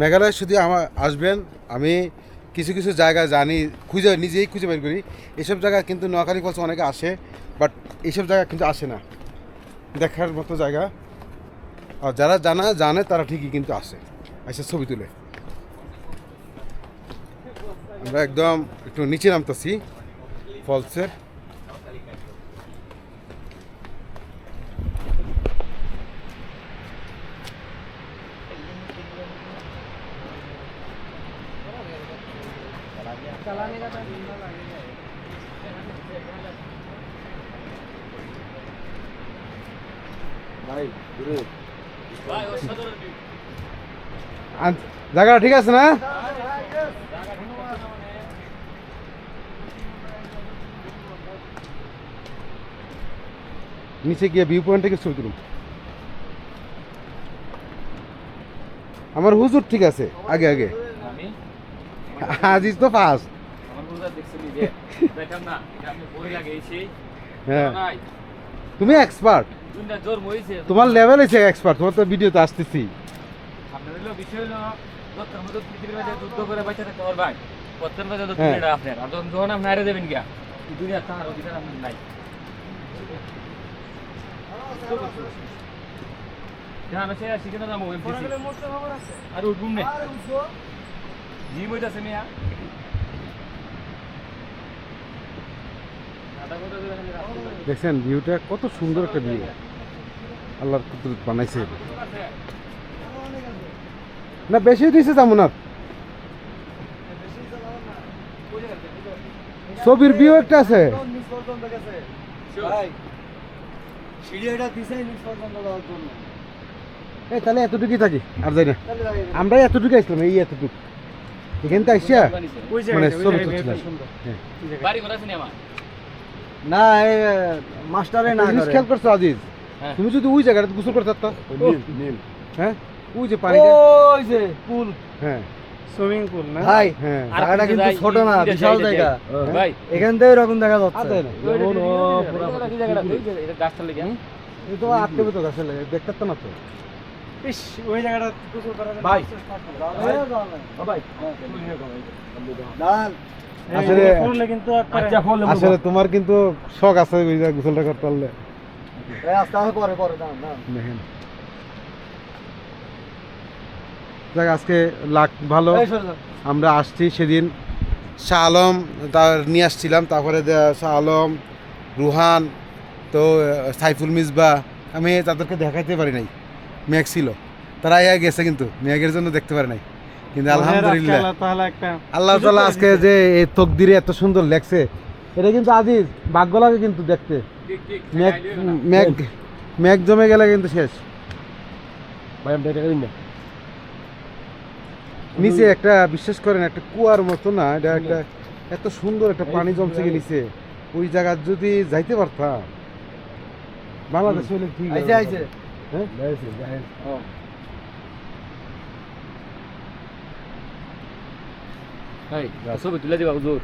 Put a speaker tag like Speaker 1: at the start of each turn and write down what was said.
Speaker 1: মেঘালয় শুধু আমার আসবেন, আমি কিছু কিছু জায়গা জানি, খুঁজে নিজেই খুঁজে বের করি। এসব জায়গা কিন্তু নোয়াখালী ফলস অনেকে আসে বাট এইসব জায়গা কিন্তু আসে না। দেখার মতো জায়গা। আর যারা জানা, জানে তারা ঠিকই কিন্তু আসে, এসে ছবি তুলে। আমরা একদম একটু নিচে নামতেছি, ফলসের। আন- জায়গাটা ঠিক আছে না? নিচে গিয়ে ভিউ পয়েন্ট থেকে ছবি তুলুন। আমার হুজুর ঠিক আছে, আগে আগে। আজিজ তো ফার্স্ট।
Speaker 2: আমার বুঝা দেখছিলি যে দেখলাম না এটা আমি বই লাগাইছি
Speaker 1: হ্যাঁ। তুমি এক্সপার্ট
Speaker 2: দুইটা জোর মইছে
Speaker 1: তোমার লেভেল এসে এক্সপার্ট তোমার তো ভিডিওতে আসতেছি।
Speaker 2: আপনার হলো বিষয় হলো যত মতো পৃথিবীর মাঝে যুদ্ধ করে বাইচা থাকতে পারবেন প্রত্যেক মাঝে তো। দুনিয়াটা আপনার আর যখন যখন আপনি হারিয়ে দেবেন গিয়া এই দুনিয়া তার অধিকার আপনার নাই। হ্যাঁ আমি সে শিখে যাব আর উঠবুম নে। জি মইতাছে মিয়া।
Speaker 1: দেখছেন ভিউটা কত সুন্দর একটা ভিউ আল্লাহর কুদরত বানাইছে। না বেশি দিছে তেমন আর। ছবির ভিউ একটা আছে। এই তাহলে এতটুকুই থাকি আর যাই না। আমরা এতটুকু আসলাম এই এতটুকু। এখান থেকে আসিয়া মানে ছবি তুলছিলাম হ্যাঁ।
Speaker 2: নি
Speaker 3: মাস্টারে না
Speaker 1: জিনিস খেয়াল করছ আজিজ
Speaker 2: হ্যাঁ।
Speaker 1: তুমি যদি ওই জায়গাটা গোসল করতে পারতা হ্যাঁ ওই যে পানিটা
Speaker 3: ওই যে পুল
Speaker 1: হ্যাঁ
Speaker 3: সুইমিং পুল না ভাই
Speaker 1: হ্যাঁ
Speaker 3: জায়গাটা কিন্তু ছোট না বিশাল জায়গা
Speaker 2: ভাই
Speaker 3: এখান থেকে এরকম দেখা যাচ্ছে পুরা
Speaker 2: জায়গাটা এটা গাছটা লেগে
Speaker 1: তো আটকে তো গাছে লাগে দেখতে তো না তো
Speaker 3: ইস ওই জায়গাটা গোসল করার
Speaker 2: ভাই।
Speaker 3: ভাই। দাঁড়ান।
Speaker 1: আসলে
Speaker 3: ফুললে কিন্তু
Speaker 2: আচ্ছা
Speaker 1: তোমার কিন্তু শখ আছে ওই জায়গায় গোসলটা করতে পারলে।
Speaker 3: এই আস্তে আস্তে পরে পরে দাঁড়ান দাঁড়ান।
Speaker 1: দেখেন। দেখ আজকে লাখ ভালো। আমরা আসছি সেদিন শাহ আলম তার নিয়ে আসছিলাম তারপরে শাহ আলম রুহান তো সাইফুল মিসবা আমি তাদেরকে দেখাইতে পারি নাই। মেঘ ছিল। তারা ইয়া গেছে কিন্তু মেঘের জন্য দেখতে পারে নাই। কিন্তু আলহামদুলিল্লাহ। আল্লাহ তালা আজকে যে এই তকদিরে এত সুন্দর লেখছে এটা কিন্তু আজিজ ভাগ্য লাগে কিন্তু দেখতে। মেঘ মেঘ মেঘ জমে গেলে কিন্তু শেষ।
Speaker 3: ভাই আমি এটা না।
Speaker 1: নিচে একটা বিশ্বাস করেন একটা কুয়ার মতো না এটা একটা এত সুন্দর একটা পানি জমছে গিয়ে নিচে। ওই জায়গা যদি যাইতে পারতাম বাংলাদেশ হলে ঠিক
Speaker 3: আইছে আইছে
Speaker 1: হ্যাঁ
Speaker 2: ভাই ছবি তুলে দিবা হুজুর